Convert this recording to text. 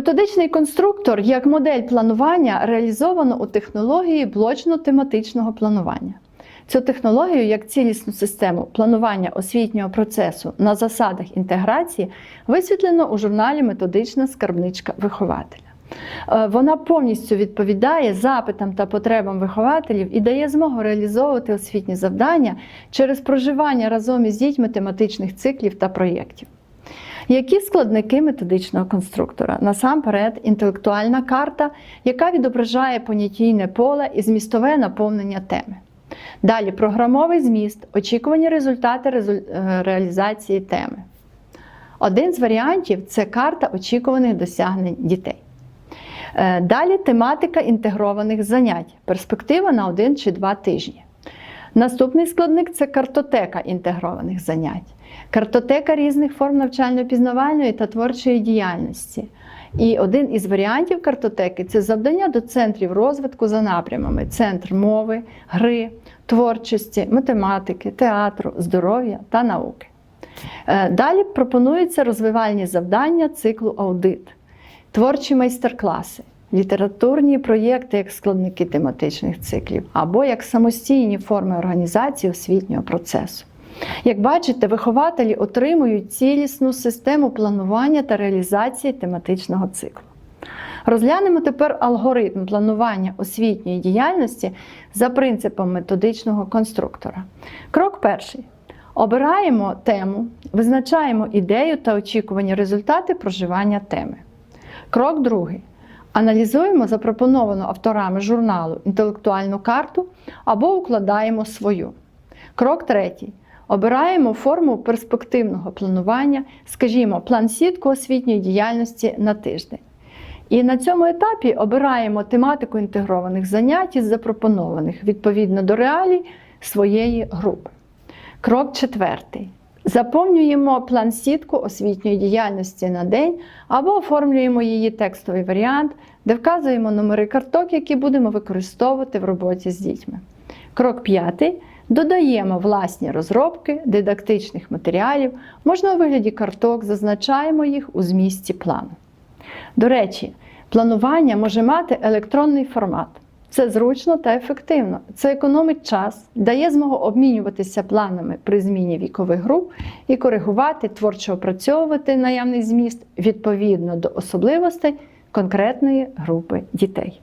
Методичний конструктор як модель планування реалізовано у технології блочно-тематичного планування. Цю технологію як цілісну систему планування освітнього процесу на засадах інтеграції висвітлено у журналі Методична скарбничка вихователя. Е, Вона повністю відповідає запитам та потребам вихователів і дає змогу реалізовувати освітні завдання через проживання разом із дітьми тематичних циклів та проєктів. Які складники методичного конструктора? Насамперед, інтелектуальна карта, яка відображає понятійне поле і змістове наповнення теми. Далі програмовий зміст, очікувані результати резуль- е, реалізації теми. Один з варіантів це карта очікуваних досягнень дітей. Е, Далі тематика інтегрованих занять, перспектива на один чи два тижні. Наступний складник це картотека інтегрованих занять, картотека різних форм навчально-пізнавальної та творчої діяльності. І один із варіантів картотеки це завдання до центрів розвитку за напрямами: центр мови, гри, творчості, математики, театру, здоров'я та науки. Е, Далі пропонуються розвивальні завдання циклу аудит, творчі майстер-класи, літературні проєкти як складники тематичних циклів або як самостійні форми організації освітнього процесу. Як бачите, вихователі отримують цілісну систему планування та реалізації тематичного циклу. Розглянемо тепер алгоритм планування освітньої діяльності за принципом методичного конструктора. Крок перший. Обираємо тему, визначаємо ідею та очікувані результати проживання теми. Крок другий. Аналізуємо запропоновану авторами журналу інтелектуальну карту або укладаємо свою. Крок третій. Обираємо форму перспективного планування, скажімо, план сітку освітньої діяльності на тиждень. І на цьому етапі обираємо тематику інтегрованих занять із запропонованих відповідно до реалій своєї групи. Крок четвертий. Заповнюємо план сітку освітньої діяльності на день або оформлюємо її текстовий варіант, де вказуємо номери карток, які будемо використовувати в роботі з дітьми. Крок п'ятий. Додаємо власні розробки дидактичних матеріалів, можна у вигляді карток, зазначаємо їх у змісті плану. До речі, планування може мати електронний формат. Це зручно та ефективно. Це економить час, дає змогу обмінюватися планами при зміні вікових груп і коригувати, творчо опрацьовувати наявний зміст відповідно до особливостей конкретної групи дітей.